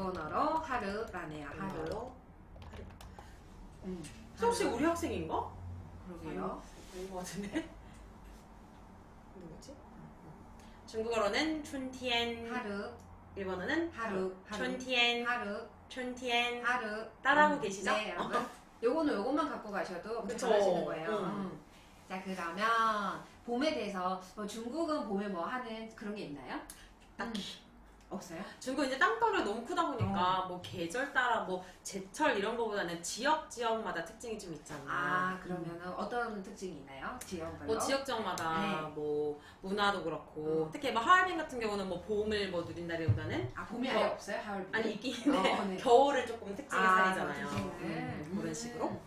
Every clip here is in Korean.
일본어로 하루라네요. 하루. 하루. 음, 혹시 하루. 우리 학생인가? 그러게요. 아닌 것 같은데. 누구지? 중국어로는 춘티엔, 하루, 일본어는 하루, 춘티엔, 하루, 춘티엔. 하루. 따라하고 음, 계시죠? 네, 여러분. 요거는 요것만 갖고 가셔도 엄청 그쵸. 잘하시는 거예요. 음. 음. 자, 그러면 봄에 대해서 뭐 중국은 봄에 뭐 하는 그런 게 있나요? 딱히. 음, 없어요? 중국 이제 땅덩이가 너무 크다 보니까 뭐 계절 따라 뭐 제철 이런 거보다는 지역 지역마다 특징이 좀 있잖아. 아, 그러면 은 어떤 특징이 있나요? 지역별로? 뭐 지역 지역마다 네. 뭐 문화도 그렇고 음. 특히 뭐 하얼빈 같은 경우는 뭐 봄을 뭐 누린다기보다는 아, 봄이 뭐- 아예 없어요? 하울 아니 있긴 한데 어, 네. 겨울을 조금 특징의 아, 살이잖아요. 특징을. 음, 그런 음. 식으로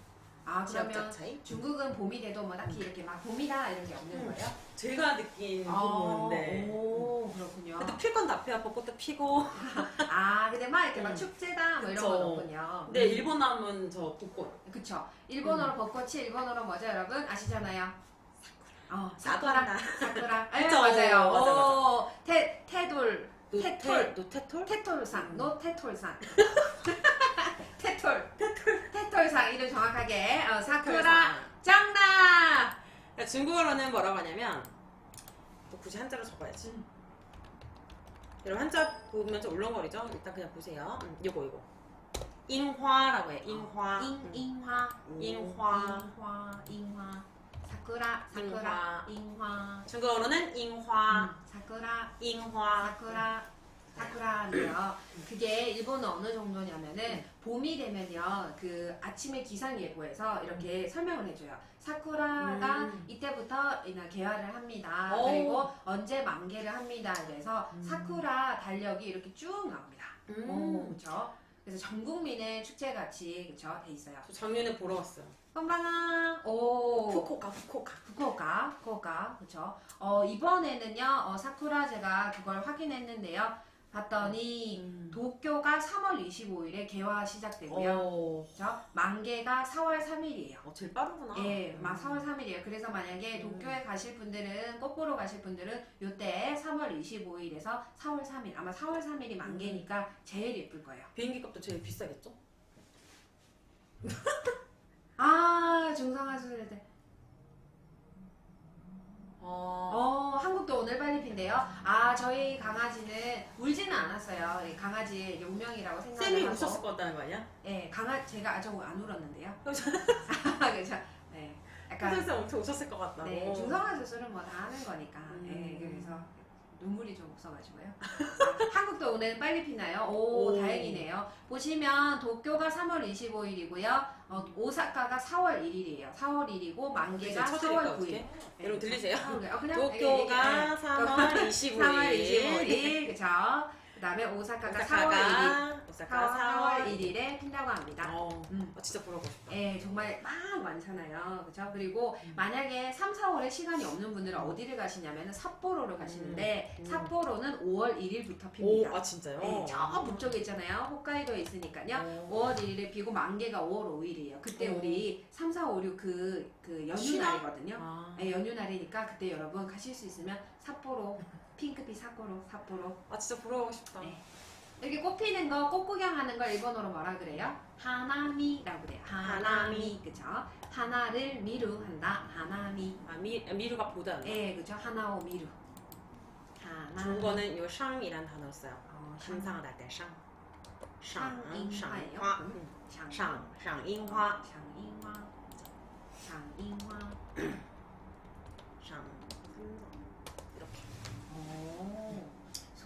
아, 지역적 그러면 차이. 중국은 봄이 돼도 뭐 딱히 이렇게 막 봄이다 이런 게 없는 음. 거예요? 제가 느낀 아, 부분인데. 오, 그렇군요. 근데 필건 다 피어 벚꽃도 피고. 아, 근데 막 이렇게 막 음. 축제다 뭐 이런 그쵸. 건 없군요. 근데 음. 일본 하면 저 벚꽃. 그쵸. 일본어로 벚꽃이 일본어로 뭐죠, 여러분? 아시잖아요. 어, 사쿠라. 사쿠라. 예, 그쵸. 맞아요. 맞아, 맞아. 오, 태, 태돌. 태톨. 노테톨? 태톨상. 음. 노 태톨상. 이름 정확하게. 어, 사쿠라. 정답! 그러니까 중국어로는 뭐라고 하냐면 또 굳이 한자로 적어야지. 음. 여러분 한자 보면 좀 울렁거리죠? 일단 그냥 보세요. 음, 요거 요거. 인화라고 해. 인화. 인, 음. 인화. 인화. 인화. 인화. 사쿠라. 사쿠라. 인화. 중국어로는 인화. 음, 사쿠라. 인화. 사쿠라 사쿠라인데요. 그게 일본어 어느 정도냐면은 봄이 되면요. 그 아침에 기상 예보에서 이렇게 설명을 해줘요. 사쿠라가 음. 이때부터 이나 개화를 합니다. 오. 그리고 언제 만개를 합니다. 그래서 음. 사쿠라 달력이 이렇게 쭉 나옵니다. 오, 음. 그렇죠. 그래서 전 국민의 축제 같이 그렇죠 돼 있어요. 저 작년에 보러 왔어요. 빵빵아. 오. 후쿠오카 후쿠오카. 후쿠오카, 후쿠오카, 그렇죠. 어, 이번에는요, 어, 사쿠라 제가 그걸 확인했는데요. 봤더니 음. 도쿄가 3월 25일에 개화 시작되고요. 오. 그렇죠? 만개가 4월 3일이에요. 어, 제일 빠르구나. 예, 음. 막 4월 3일이에요. 그래서 만약에 음. 도쿄에 가실 분들은 꽃 보러 가실 분들은 요때 3월 25일에서 4월 3일 아마 4월 3일이 만개니까 제일 예쁠 거예요. 비행기 값도 제일 비싸겠죠? 아 중성화수들 때. 어. 어, 한국도 오늘 발리핀데요. 아, 저희 강아지는 울지는 않았어요. 이 강아지 이게 운명이라고 생각을 쌤이 하고. 웃었을 것 같다는 거 아니야? 예, 강아 제가 아주 안 울었는데요. 그래서 아, 그렇죠. 네, 약간 쌤 엄청 웃었을 것 같다고. 네 중성화 수술은 뭐 다 하는 거니까. 음. 예, 그래서 눈물이 좀 없어가지고요. 아, 한국도 오늘 빨리 피나요? 오, 오. 다행이네요. 보시면 도쿄가 3월 25일이고요. 어, 오사카가 4월 1일이에요. 4월 1일이고 만개가 4월 쳐드릴까 9일. 어떻게? 여러분 들리세요? 어, 그냥 도쿄가 예, 예. 3월 25일. 3월 25일, 그쵸? 그 다음에 오사카가 4월 1일. 오사카가 오사카 4월 4월 1일에 핀다고 합니다. 어, 음. 아, 진짜 보러 가고 싶다. 예, 정말 막 많잖아요. 그쵸? 그리고 음. 만약에 3, 4월에 시간이 없는 분들은 어디를 가시냐면 삿포로를 가시는데 음. 삿포로는 5월 1일부터 오, 핍니다. 아 진짜요? 예, 저 북쪽에 있잖아요. 홋카이도에 있으니까요. 오. 5월 1일에 비고 만개가 5월 5일이에요. 그때 오. 우리 3, 4, 5, 6 그, 그 연휴 쉬나? 날이거든요. 아, 네, 연휴 날이니까 그때 여러분 가실 수 있으면 삿포로 핑크빛 삿포로 삿포로 아 진짜 보러 가고 싶다. 네. 이렇게 꽃 피는 거, 꽃 구경하는 걸 일본어로 뭐라 그래요? 하나미라고 그래요. 하나미, 그죠? 하나를 미루 한다. 하나미. 아 미, 미루가 보다는 예, 그죠? 하나오 미루. 하나. 중국어는 요 샹이란 단어 써요. 어, 감상하다 때 샹. 샹, 샹잉화예요? 샹, 음. 샹. 샹, 샹잉화, 샹잉화. 샹잉화. 샹. 이렇게. 오.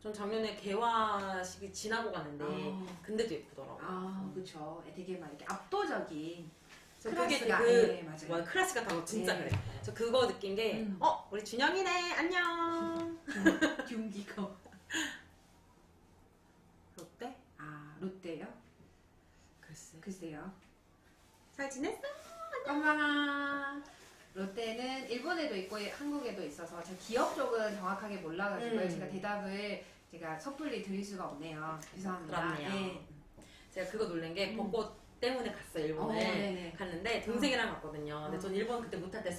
전 작년에 개화 시기 지나고 갔는데 아. 근데도 예쁘더라고. 아, 그쵸. 되게 막 이렇게 압도적인 클래스가 그 네, 맞아요. 뭐 클래스 같다고 진짜 네. 그래. 저 그거 느낀 게, 음. 어 우리 준영이네 안녕. 균기거. 롯데? 아, 롯데요? 글쎄. 글쎄요. 잘 지냈어? 엄마나 롯데는 일본에도 있고 한국에도 있어서 제가 기업 쪽은 정확하게 몰라가지고 음. 제가 대답을 제가 섣불리 드릴 수가 없네요. 죄송합니다. 그렇네요. 네. 제가 그거 놀란 게 음. 벚꽃 때문에 갔어요 어, 일본에. 네네. 갔는데 동생이랑 갔거든요. 근데 어. 전 일본 그때 못할 때게아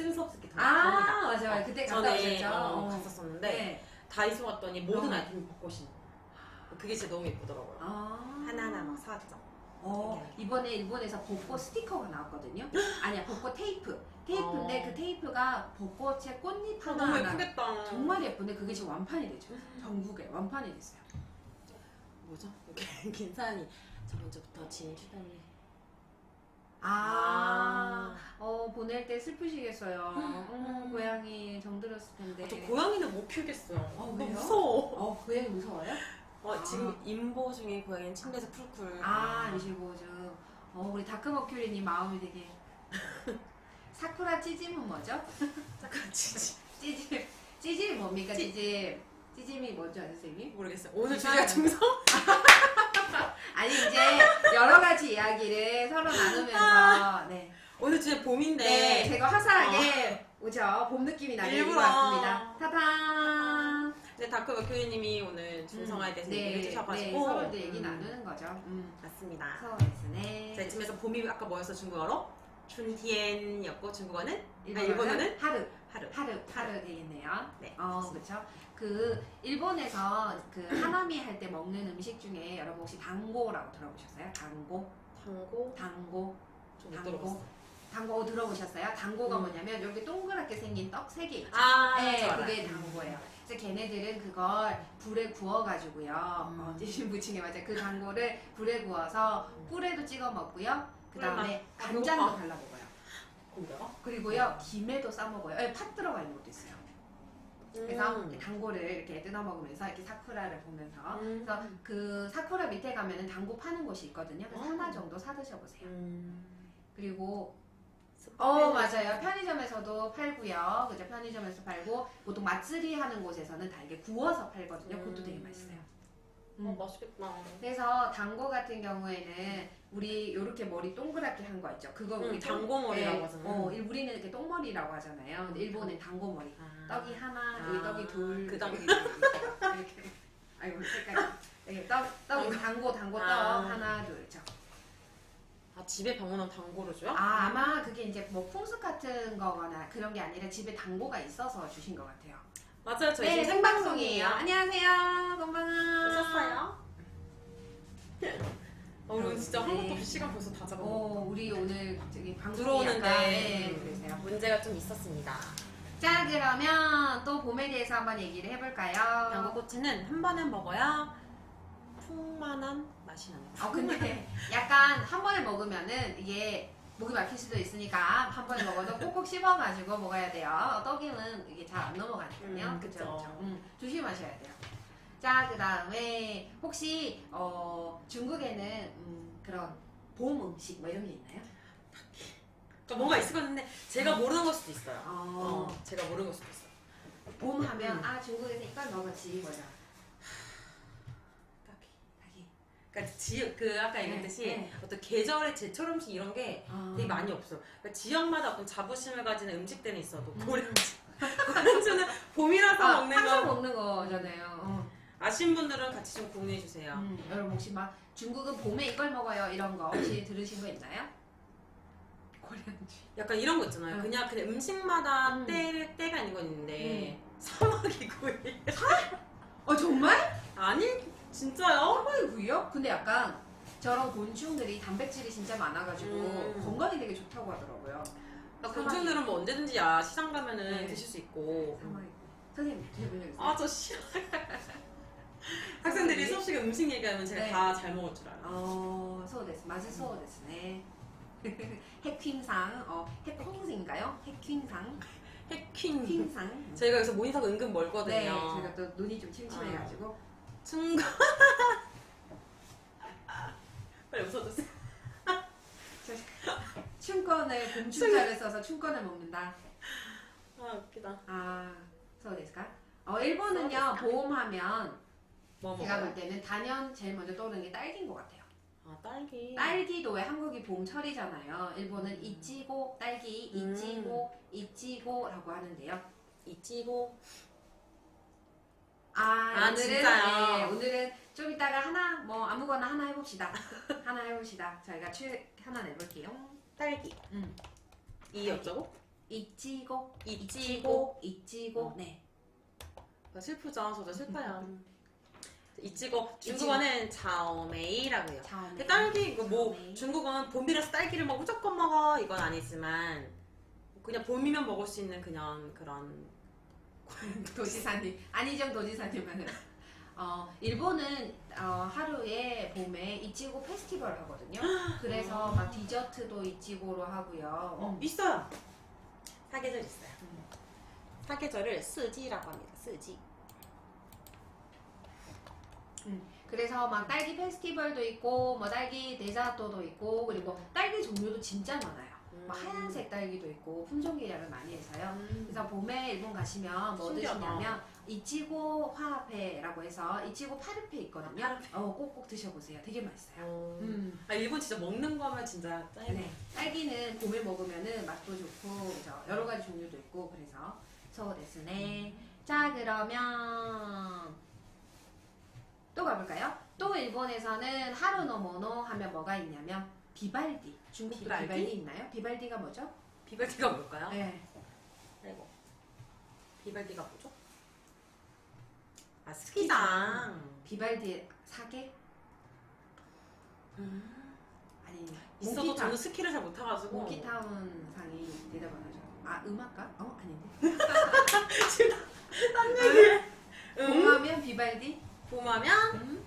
갑니다. 맞아 맞아 그때 갔다 전에 오셨죠. 어, 어. 갔었었는데 네. 다이소 갔더니 모든 어. 아이템이 벚꽃이. 그게 진짜 너무 예쁘더라고요. 아. 하나하나 막 사왔죠. 어, 이번에 일본에서 벚꽃 스티커가 나왔거든요. 아니야, 벚꽃 테이프. 테이프인데 어. 그 테이프가 벚꽃의 꽃잎 아, 하나 너무 하나. 예쁘겠다. 정말 예쁜데 그게 지금 완판이 되죠. 전국에 완판이 됐어요. 뭐죠? 김사연이 저번 주부터 진주달래. 아, 어 보낼 때 슬프시겠어요. 어, 음. 고양이 정들었을 텐데. 아, 저 고양이는 못 키우겠어요. 어, 너무 왜요? 무서워. 어 고양이 무서워요? 어, 지금 임보 중에 고양이는 침대에서 쿨쿨. 아 미실보즈. 어 우리 다크머큐리님 마음이 되게. 사쿠라 찌짐은 뭐죠? 잠깐 지지. 찌짐 찌짐이 뭡니까 찌- 찌짐? 찌짐이 뭔지 아세요, 선생님? 모르겠어요. 오늘. 주제가 중성? 아니 이제 여러 가지 이야기를 서로 나누면서 네, 오늘 주제 봄인데. 네 제가 화사하게 오죠 봄 느낌이 나게 입고 일부러. 왔습니다. 타 단. 네, 다크 머큐리님이 오늘 중성화에 대해서 얘기를 네, 해주셔가지고. 네, 서로 이제 얘기 음, 나누는 거죠. 음. 맞습니다. 서울에서네. 자, 이쯤에서 봄이 아까 뭐였어, 중국어로? 춘티엔이었고, 중국어는? 아, 일본어는 일본어는? 하루. 하루. 하루 하루 되겠네요. 네. 어 그렇죠. 그 일본에서 그 하나미 할 때 먹는 음식 중에 여러분 혹시 당고라고 들어보셨어요? 당고, 당고? 당고, 좀못 당고. 들어봤어. 당고 들어보셨어요? 당고가 음. 뭐냐면 여기 동그랗게 생긴 떡 세 개 있죠. 아, 네. 그게 당고예요. 그래서 걔네들은 그걸 불에 구워가지고요. 어, 음. 찌신 부침개 맞아요. 그 당고를 불에 구워서 꿀에도 찍어 먹고요. 그 다음에 꿀맛. 아, 간장도 배고파. 발라 먹어요. 뭐야? 그리고요 김에도 싸 먹어요. 네, 팥 들어가 있는 것도 있어요. 그래서 음. 당고를 이렇게 뜯어 먹으면서 이렇게 사쿠라를 보면서 음. 그래서 그 사쿠라 밑에 가면은 당고 파는 곳이 있거든요. 그래서 어. 하나 정도 사 드셔보세요. 음. 그리고 스파게티. 어 맞아요 편의점에서도 팔고요 그죠 편의점에서 팔고 보통 맛釣이 하는 곳에서는 다 이게 구워서 팔거든요 그것도 되게 음. 맛있어요 어, 음. 맛있겠다. 그래서 당고 같은 경우에는 우리 요렇게 머리 동그랗게 한 거 있죠 그거 음, 우리 똥- 당고머리라고 네, 하잖아. 어 일- 우리는 이렇게 똥머리라고 하잖아요 근데 일본은 당고머리 아. 떡이 하나 아. 여기 떡이 둘그 떡. 둘, 이렇게 아이고 색깔 이렇게 떡 떡, 당고 당고 떡 아. 하나 둘죠 아, 집에 방문한 당고를 줘요? 아, 아마 그게 이제 뭐 풍습 같은 거거나 그런 게 아니라 집에 당고가 있어서 주신 것 같아요. 맞아요. 저희 네, 지금 생방송이에요. 안녕하세요. 건방아. 오셨어요? 어, 우리 진짜 한 네. 것도 없이 시간 벌써 다 잡아먹었다. 어, 우리 오늘 저기 방송이 들어오는데 약간, 네, 그러세요. 문제가 좀 있었습니다. 자, 그러면 또 봄에 대해서 한번 얘기를 해볼까요? 당고꼬치는 한 번에 먹어야 풍만한 맛이 납니다. 어, 근데 약간 한 번에 먹으면은 이게 목이 막힐 수도 있으니까 한 번에 먹어도 꼭꼭 씹어가지고 먹어야 돼요. 떡이는 이게 잘 안 넘어가니까요. 음, 그쵸, 그쵸. 음, 조심하셔야 돼요. 자, 그 다음에 혹시 어, 중국에는 음, 그런 봄 음식 뭐 이런 게 있나요? 그러니까 뭔가 있을 것 같은데 제가 모르는 걸 수도 있어요. 어, 어, 제가 모르는 걸 수도 있어요. 봄 하면 음. 아 중국에서 이걸 먹었지 뭐죠? 딱히. 자기. 그러니까 지, 그 아까 얘기했듯이 네, 네. 어떤 계절의 제철 음식 이런 게 아. 되게 많이 없어요. 그러니까 지역마다 어떤 자부심을 가지는 음식들은 있어도 음. 고량주. 고량주는 봄이라서 아, 먹는 항상 거. 먹는 거잖아요. 어. 아신 분들은 같이 좀 공유해 주세요. 음, 여러분 혹시 막 중국은 봄에 이걸 먹어요 이런 거 혹시 들으신 거 있나요? 고량주. 약간 이런 거 있잖아요. 음. 그냥 그냥 음식마다 음. 때 때가 있는 건 있는데 사막이고 어 정말? 아니 진짜요? 사과의 구이요? 근데 약간 저런 곤충들이 단백질이 진짜 많아가지고 음. 건강에 되게 좋다고 하더라고요. 그러니까 곤충들은 뭐 언제든지 야 시장 가면은 네. 드실 수 있고. 사과의 구이. 선생님 있어요? 아 저 싫어. 학생들이 수업 시간 음식 얘기하면 제가 네. 다 잘 먹을 줄 알아요. 어, 소데스. 맞아, 소데스네. 핵퀸상, 어, 핵콩인가요? 핵퀸상, 해킹. 퀸상. 저희가 여기서 모니터가 은근 멀거든요. 네, 제가 또 눈이 좀 침침해가지고. 중간. 빨리 웃어주세요. 춘권을 봄춘자를 써서 춘권을 먹는다. 아 웃기다. 아, 소데스까? 어, 일본은요? 보험하면 뭐 제가 볼 먹어요? 때는 단연 제일 먼저 떠오르는 게 딸기인 것 같아요. 아 딸기. 딸기도 왜 한국이 봄철이잖아요. 일본은 이치고 딸기, 음. 이치고, 이치고라고 하는데요. 이치고. 오늘은 진짜요? 네, 오늘은 좀 이따가 하나 뭐 아무거나 하나 해봅시다. 하나 해봅시다. 저희가 추 하나 내볼게요. 딸기. 음. 이 어쩌고? 이치고, 이치고. 이치고. 어. 네. 아, 슬프죠. 저도 슬퍼요. 음. 이치고. 중국어는 자오메이라고 해요. 자오메이. 근데 딸기 이거 뭐. 중국은 봄이라서 딸기를 뭐 무조건 먹어 이건 아니지만 그냥 봄이면 먹을 수 있는 그냥 그런 도지사님 안희정 도지사님은 어 일본은 어, 하루에 봄에 이치고 페스티벌 하거든요. 그래서 막 디저트도 이치고로 하고요. 어, 음. 있어요. 사계절 있어요. 음. 사계절을 스지라고 합니다. 스지. 그래서 막 딸기 페스티벌도 있고 뭐 딸기 데자토도 있고 그리고 딸기 종류도 진짜 많아요. 뭐 하얀색 딸기도 있고 품종 계약을 많이 해서요. 음. 그래서 봄에 일본 가시면 뭐 신기하다. 드시냐면 이치고 화페라고 해서 이치고 파르페 있거든요. 아. 어, 꼭꼭 드셔보세요. 되게 맛있어요. 어. 음. 아 일본 진짜 먹는 거면 진짜 짱이네. 네. 딸기는 봄에 먹으면은 맛도 좋고 그죠. 여러 가지 종류도 있고 그래서 소 데스네. 자 그러면 또 가볼까요? 또 일본에서는 하루 노모노 하면 뭐가 있냐면 비발디. 중국도 비발디? 비발디, 있나요? 비발디가 뭐죠? 비발디가 뭘까요? 네. 아이고. 비발디가 뭐죠? 아 스키장. 비발디 사계? 음. 아니 있어도 몽키타 저는 스키를 잘 못해가지고. 몽키타운 상이 대답 안 하죠. 아 음악가? 어 아닌데. 딴 얘기. 음. 봄하면 비발디? 봄하면 음?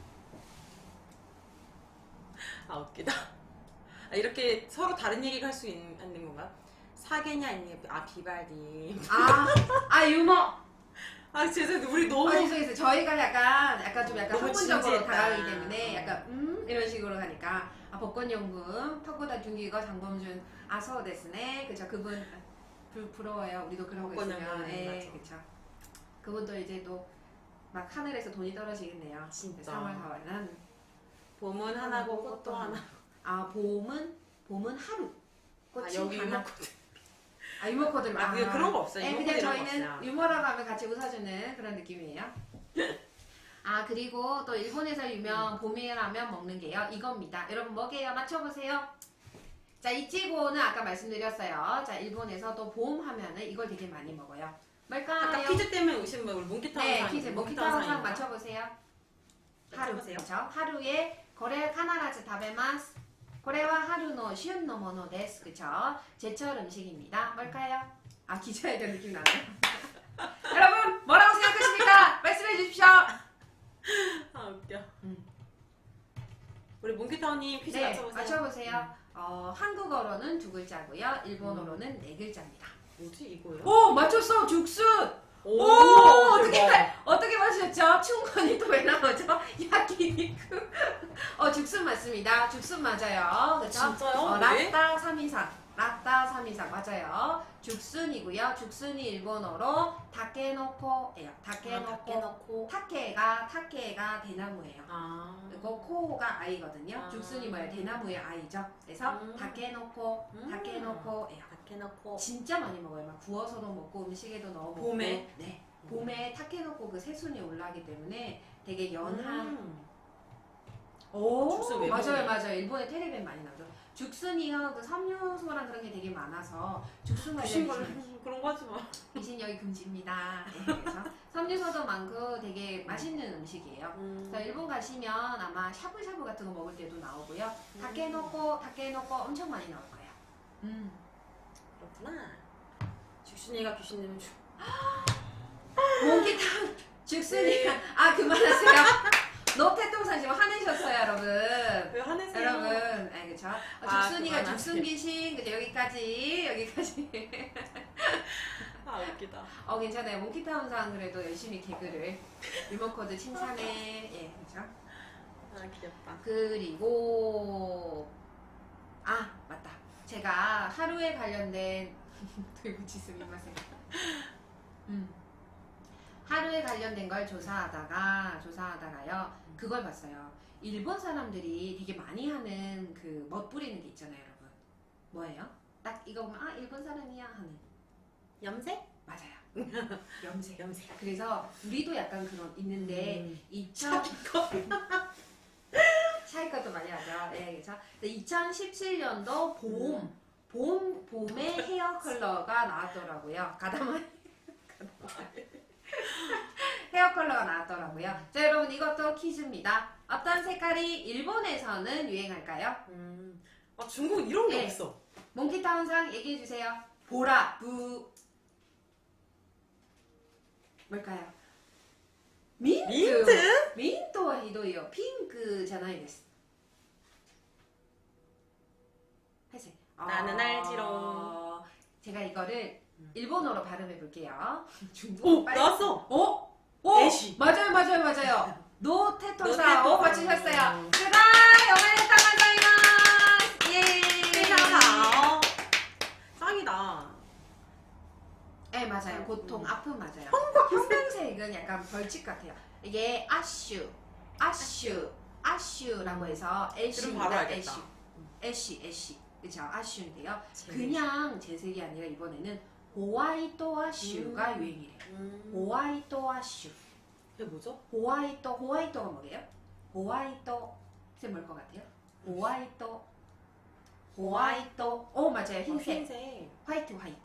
아 웃기다. 아, 이렇게 서로 다른 얘기가 할 수 있는 건가요? 사계냐 아니냐 아 비발디. 아, 아 유머. 아 죄송해요 우리 너무 아, 죄송해요. 저희가 약간 약간 좀 약간 너무 학문적으로 진지했다. 다가가기 때문에 약간 음 이런 식으로 가니까 아 복권연금 터고다 중기거 장범준 아서 데스네 그죠 그분 불 부러워요. 우리도 그러고 복권연금, 있으면 예 맞아. 그쵸. 그분도 이제 또 막 하늘에서 돈이 떨어지겠네요. 진짜. 3월 4월은 봄은 하나고 꽃도 하나. 아 봄은 봄은 하루. 꽃이 아 여기 하나. 유머 코드. 아 유머 코드 아 그게 그런 거 없어요. 네, 유머 그냥 코드 이런 거 저희는 없어요. 유머라고 하면 같이 웃어주는 그런 느낌이에요. 아 그리고 또 일본에서 유명 봄이라면 먹는 게요 이겁니다. 여러분 뭐게요? 맞춰보세요. 자 이치고는 아까 말씀드렸어요. 자 일본에서 또봄 하면은 이걸 되게 많이 먹어요. 뭘까요? 아까 퀴즈 때문에 오신 분 우리 몽키타운 네상 퀴즈 모키타 항상 맞춰보세요. 하루 맞춰보세요. 그렇죠? 하루에 고레 카나라즈 타베마스. 고래와 하루노 쉬운 노모노 데스 그쵸? 제철 음식입니다. 뭘까요? 아 기자에 대한 느낌이 나네요. 여러분 뭐라고 생각하십니까? 말씀해 주십시오. 아 웃겨. 음. 우리 몽키타운님 퀴즈 네, 맞춰보세요. 맞춰보세요. 어, 한국어로는 두 글자고요. 일본어로는 네 글자입니다. 뭐지 이거요? 오 맞췄어 죽순. 오, 오, 어떻게 대박. 어떻게 맞추셨죠? 충건이 또왜 나오죠? 야키니쿠. 어 죽순 맞습니다. 죽순 맞아요. 그렇죠? 진짜요? 어, 왜? 라따 323. 라따 323 맞아요. 죽순이고요. 죽순이 일본어로 다케노코예요. 아, 다케노코. 넣고. 타케가 타케가 대나무예요. 아. 그리고 코가 아이거든요. 아. 죽순이 뭐예요? 대나무의 아이죠. 그래서 음. 다케노코, 음. 다케노코예요. 넣고. 진짜 많이 먹어요. 막 구워서도 먹고 음식에도 넣어 먹고. 봄에? 네. 봄에 타케노코 그 새순이 올라가기 때문에 되게 연한. 음. 오, 죽순 왜 맞아요, 먹니? 맞아요. 일본에 텔레비전 많이 나오죠. 죽순이요, 그 섬유소랑 그런 게 되게 많아서 죽순 관련 걸 귀신, 그런 거 하지 마. 귀신 여기 금지입니다. 네, 그래서 섬유소도 많고 되게 맛있는 음식이에요. 음. 그래서 일본 가시면 아마 샤브샤브 같은 거 먹을 때도 나오고요. 음. 다케노코, 다케노코 엄청 많이 나올 거예요. 음. 그렇구나. 죽순이가 귀신 되면 죽. 몽키타 죽순이가 아 그만하세요. 노태동산 지금 화내셨어요, 여러분. 왜 화내세요? 여러분, 아 그쵸? 어, 아, 죽순이가 그만하세요. 죽순 귀신, 그죠? 여기까지, 여기까지. 아 웃기다. 어 괜찮아요. 몽키타운상 그래도 열심히 개그를 리모코드 칭찬해. 예, 그죠? 아 귀엽다. 그리고 아. 제가 하루에 관련된 도이부치스 미마세. 음. 하루에 관련된 걸 조사하다가 조사하다가요 그걸 봤어요. 일본 사람들이 되게 많이 하는 그 멋부리는 게 있잖아요, 여러분. 뭐예요? 딱 이거 보면 아 일본 사람이야 하는 염색? 맞아요. 염색. 염색. 그래서 우리도 약간 그런 있는데 음. 2000 이거 차이 것도 많이 하죠. 예, 그렇죠. 2017년도 봄, 봄, 봄에 헤어 컬러가 나왔더라고요. 가다만 헤어 컬러가 나왔더라고요. 자, 여러분 이것도 퀴즈입니다. 어떤 색깔이 일본에서는 유행할까요? 음. 아 중국 이런 게 네. 없어. 몽키타운상 얘기해 주세요. 보라, 부 뭘까요? 민트. 민트? ミントはひどいよ。ピンクじゃないです。하세요. 나는 알지롱. 제가 이거를 일본어로 발음해 볼게요. 중국어 오 빨리. 나왔어. 오, 오, 애쉬, 애쉬, 애쉬. 그죠? 재밌어. 그냥 제색이 아니라 이번에는 호화이토 아슈가 음. 유행이래요. 음. 호화이토 아슈. 이게 뭐죠? 호화이토, 호화이토가 뭐예요? 호화이토. 쌤뭘것 같아요? 호화이토. 호화이토. 오 맞아요. 흰색. 흰색. 화이트, 화이트.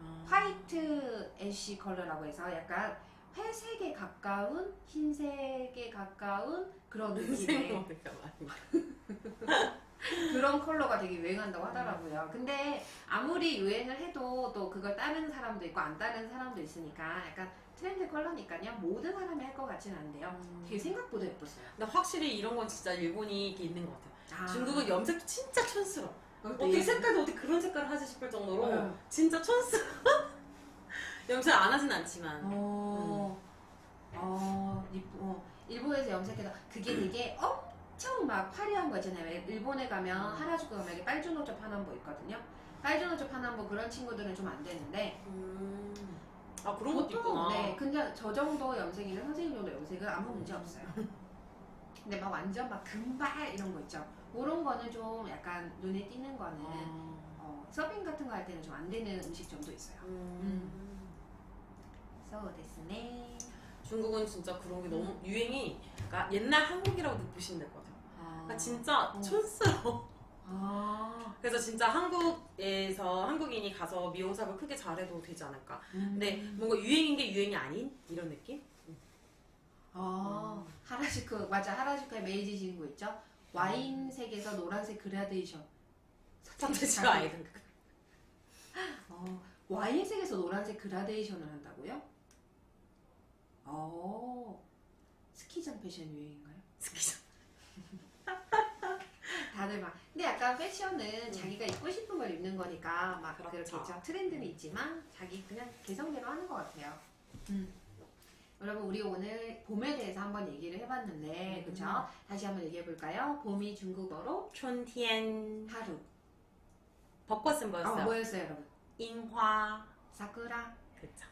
아. 화이트 애쉬 컬러라고 해서 약간 회색에 가까운 흰색에 가까운 그런 느낌의. 그런 컬러가 되게 유행한다고 하더라고요. 근데 아무리 유행을 해도 또 그걸 따르는 사람도 있고 안 따르는 사람도 있으니까 약간 트렌드 컬러니까요. 모든 사람이 할 것 같지는 않은데요. 되게 생각보다 예뻤어요. 근데 확실히 이런 건 진짜 일본이 이게 있는 것 같아요. 아, 중국은 염색도 진짜 촌스러워. 그것도 어떻게 예- 색깔도 어떻게 그런 색깔을 하지 싶을 정도로 어. 진짜 촌스러워. 염색 안 하진 않지만. 어, 어, 일- 어, 일본에서 염색해서 그게 되게 엄청 막 화려한 거 있잖아요. 왜 일본에 가면 하라주쿠 가면 이렇게 빨주노초 파남보 있거든요. 빨주노초 파남보 그런 친구들은 좀 안 되는데 음. 아 그런 것도 있구나. 네, 근데 저 정도 염색이나 선생님 정도 염색은 아무 문제 없어요. 근데 막 완전 막 금발 이런 거 있죠. 그런 거는 좀 약간 눈에 띄는 거는 아. 어, 서빙 같은 거 할 때는 좀 안 되는 음식점도 있어요. 음.そうですね. 중국은 진짜 그런 게 너무 유행이 그러니까 옛날 한국이라고 보시면 될 것 같아요. 그러니까 진짜 어. 촌스러워. 아, 그래서 진짜 한국에서 한국인이 가서 미용사를 크게 잘해도 되지 않을까. 근데 음. 뭔가 유행인 게 유행이 아닌 이런 느낌? 아, 하라주쿠 맞아 하라주쿠에 메이지 거 있죠? 와인색에서 노란색 그라데이션. 자체가 아이들. 어, 와인색에서 노란색 그라데이션을 한다고요? 어, 스키장 패션 유행인가요? 스키장. 다들 막 근데 약간 패션은 자기가 입고 싶은 걸 입는 거니까 막 그렇죠. 그렇겠죠. 트렌드는 있지만 자기 그냥 개성대로 하는 것 같아요. 음. 여러분 우리 오늘 봄에 대해서 한번 얘기를 해봤는데 음. 그쵸? 다시 한번 얘기해 볼까요? 봄이 중국어로 촌티엔 하루. 벚꽃은 어, 뭐였어요? 뭐였어요, 여러분? 인화. 사쿠라. 그쵸.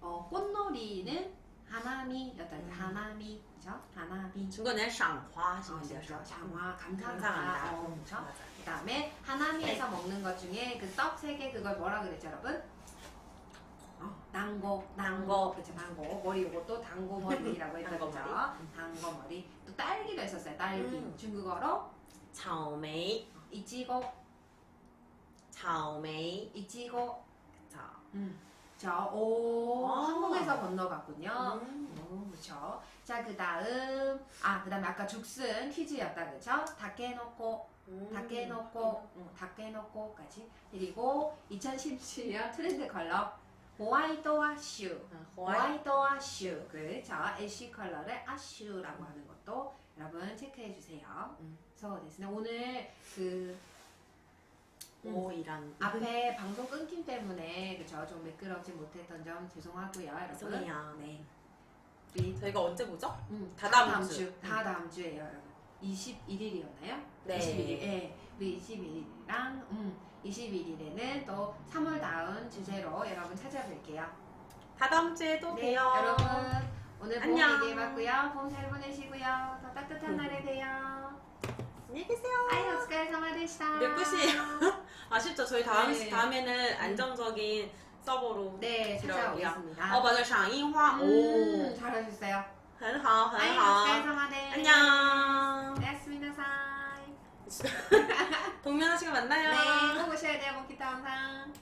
어, 꽃놀이는 하나미였다. 음. 하나미. 그죠? 하나미. 중국어는 샹화. 어, 그죠? 장화, 감사합니다. 감사합니다. 어, 음, 그죠? 맞아. 그 다음에 하나미에서 먹는 것 중에 그 떡 세 개 그걸 뭐라 그랬죠, 여러분? 어, 난고, 난고, 그쵸, 난고. 머리 요것도 당고 머리라고 했죠, 당고 그죠? 머리. 당고 머리. 또 딸기도 있었어요, 딸기. 음. 중국어로 草莓. 이치고, 草莓. 이치고. 자. 음. 자, 오, 아. 한국에서 건너갔군요. 음. 오, 그쵸. 자, 그 다음, 아, 그 다음에 아까 죽순 퀴즈였다, 그쵸? 다케노코, 음. 다케노코, 응, 다케노코까지. 그리고 2017년 트렌드 컬러, 호와이토와 슈. 아, 호와이. 호와이토와 슈. 그쵸? 애쉬 컬러를 아슈라고 하는 것도 여러분 체크해 주세요. 음. 그래서. 오늘 그 오이란. 앞에 방송 끊김 때문에 그쵸? 좀 매끄럽지 못했던 점 죄송하고요, 여러분. 죄송해요. 네. 우리 저희가 언제 보죠? 음, 다 다 다음 다음 주. 주. 다 다음 주에요, 여러분. 21일이었나요? 네. 21일. 예. 우리 21일이랑 음, 21일에는 또 3월 다음 주제로 여러분 찾아뵐게요. 다 다음 주에도 네, 봬요. 여러분 오늘 봄 안녕. 얘기해 봤고요. 봄잘 보내시고요. 더 따뜻한 날에 봬요. 안녕히 계세요. 아이. 네, 끝이에요. 아쉽죠. 저희 다음 네. 다음에는 안정적인 서버로 네, 들어가고요. 찾아오겠습니다. 어 맞아요. 샹잉화. 음, 오. 잘하셨어요. 很好, 아이, 很 오스카레 好. 사마 되. 안녕. 네, 스미다 사이. 동면한 시간 만나요. 네, 꼭 오셔야 돼요, 모키타 항상.